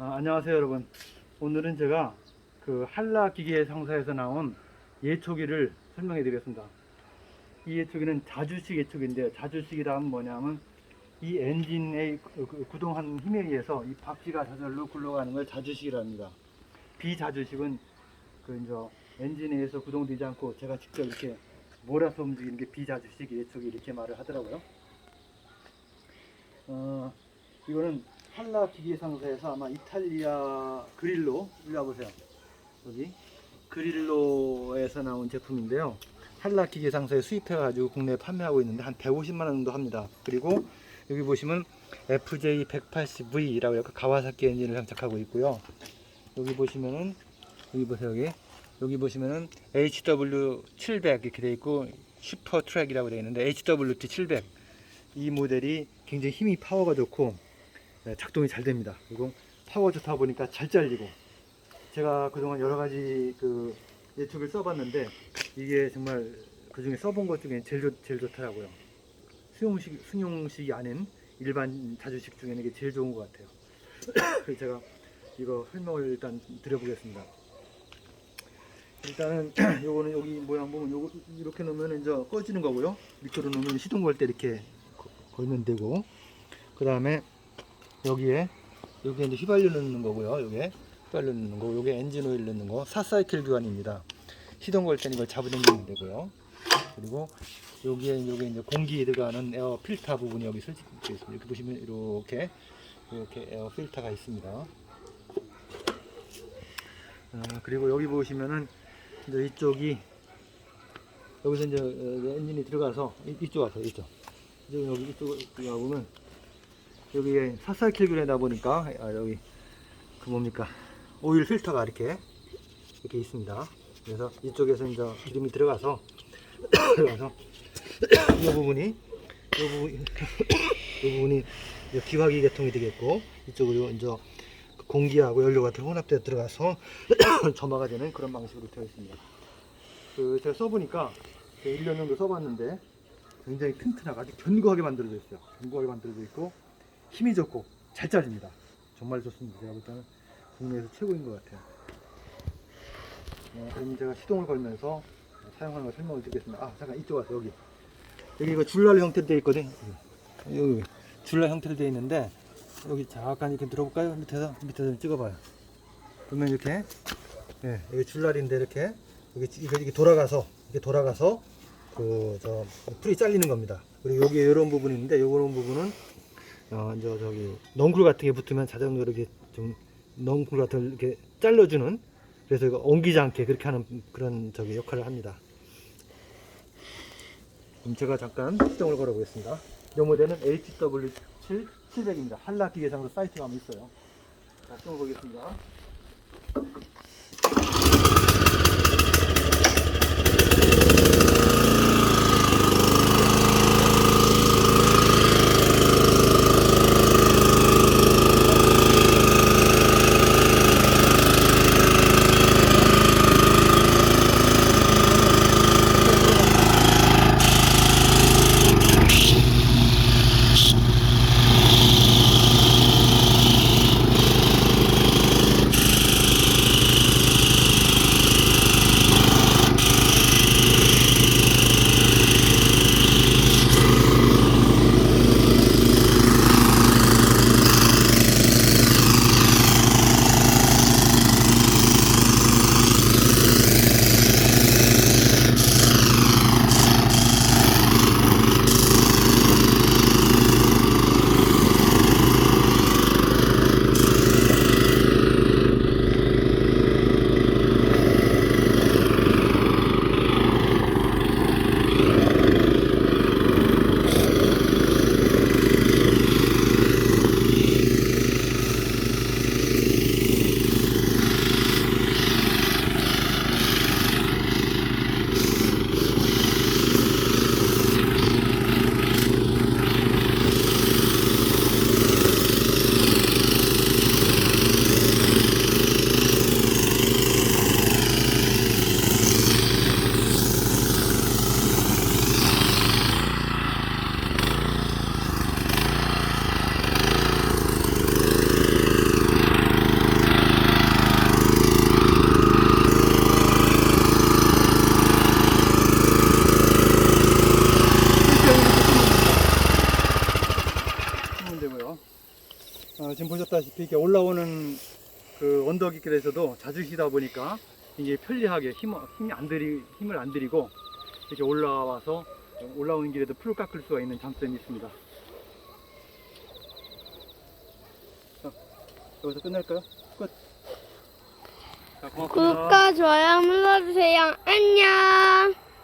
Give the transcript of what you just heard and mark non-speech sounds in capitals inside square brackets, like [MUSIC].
아, 안녕하세요 여러분. 오늘은 제가 그 한라 기계 상사에서 나온 예초기를 설명해 드리겠습니다. 이 예초기는 자주식 예초기인데 자주식이란 뭐냐면 이 엔진의 그- 그 구동하는 힘에 의해서 이 바퀴가 저절로 굴러가는 걸 자주식이라 합니다. 비자주식은 그 이제 엔진에 의해서 구동되지 않고 제가 직접 이렇게 몰아서 움직이는 게 비자주식 예초기 이렇게 말을 하더라고요. 어, 이거는 한라 기계 상사에서 아마 이탈리아 그릴로 일로 와보세요. 여기 그릴로에서 나온 제품인데요. 한라 기계 상사에 수입해 가지고 국내에 판매하고 있는데 한 150만 원 정도 합니다. 그리고 여기 보시면 FJ 180V라고 해서 가와사키 엔진을 장착하고 있고요. 여기 보시면은 여기 보세요 여기 여기 보시면은 HW 700 이렇게 돼 있고 슈퍼 트랙이라고 되어 있는데 HWT 700 이 모델이 굉장히 힘이 파워가 좋고 네, 작동이 잘 됩니다. 그리고 파워 좋다 보니까 잘 잘리고 제가 그동안 여러 가지 그 예초기를 써봤는데 이게 정말 그 중에 써본 것 중에 제일, 좋, 제일 좋더라고요. 수용식 승용식이 아닌 일반 자주식 중에는 이게 제일 좋은 것 같아요. [COUGHS] 그래서 제가 이거 설명을 일단 드려보겠습니다. 일단은 [COUGHS] 요거는 여기 모양 보면 요거 이렇게 놓으면 이제 꺼지는 거고요. 밑으로 놓으면 시동 걸 때 이렇게 거- 걸면 되고 그 다음에 여기에 여기에 이제 휘발유 넣는 거고요. 요게 휘발유 넣는 거, 요게 엔진 오일 넣는 거, 4사이클 교환입니다. 시동 걸 때는 이걸 잡아당기면 되고요. 그리고 여기에 여기 이제 공기 들어가는 에어 필터 부분이 여기 설치되어 있습니다. 이렇게 보시면 이렇게 이렇게 에어 필터가 있습니다. 아, 그리고 여기 보시면은 이제 이쪽이 여기서 이제 어, 엔진이 들어가서 이- 이쪽 와서 이쪽 여기 이쪽 가보면 여기에 사사킬균에다 보니까 아, 여기 그 뭡니까 오일 필터가 이렇게 이렇게 있습니다. 그래서 이쪽에서 이제 기름이 들어가서 [COUGHS] 들어가서 이 부분이 이 부분 [COUGHS] 이 부분이 기화기 계통이 되겠고 이쪽으로 이제 공기하고 연료 같은 혼합돼 들어가서 [COUGHS] 점화가 되는 그런 방식으로 되어 있습니다. 그 제가 써보니까 1년 정도 써봤는데 굉장히 튼튼하고 아주 견고하게 만들어져 있어요. 견고하게 만들어져 있고 힘이 좋고 잘 잘립니다. 정말 좋습니다. 제가 볼 때는 국내에서 최고인 것 같아요. 어, 그럼 제가 시동을 걸면서 사용하는 걸 설명을 드리겠습니다. 아 잠깐 이쪽 와서 여기 여기 이거 줄날 형태로 되어 있거든. 여기 줄날 형태로 되어 있는데 여기 잠깐 이렇게 들어볼까요? 밑에서 밑에서 좀 찍어봐요. 그러면 이렇게 예, 여기 줄날인데 이렇게 여기 이게 돌아가서 이게 돌아가서 그 저 풀이 잘리는 겁니다. 그리고 여기 이런 부분이 있는데 이런 부분은 어 저기 넝쿨 같은 게 붙으면 자동으로 이렇게 좀 넝쿨 같은 걸 이렇게 잘라주는 그래서 이거 엉기지 않게 그렇게 하는 그런 저기 역할을 합니다. 그럼 제가 잠깐 시동을 걸어보겠습니다. 이 모델은 HW7 700입니다. 한라 기계상으로 사이트가 있어요. 자, 시동을 걸겠습니다. 보셨다시피 이렇게 올라오는 그 언덕길에서도 자주 쉬다 보니까 이게 편리하게 힘, 힘이 안 들이, 힘을 안 들이고 이렇게 올라와서 올라오는 길에도 풀을 깎을 수가 있는 장점이 있습니다. 자, 여기서 끝낼까요? 끝. 자, 고맙습니다. 구독과 좋아요 눌러주세요. 안녕.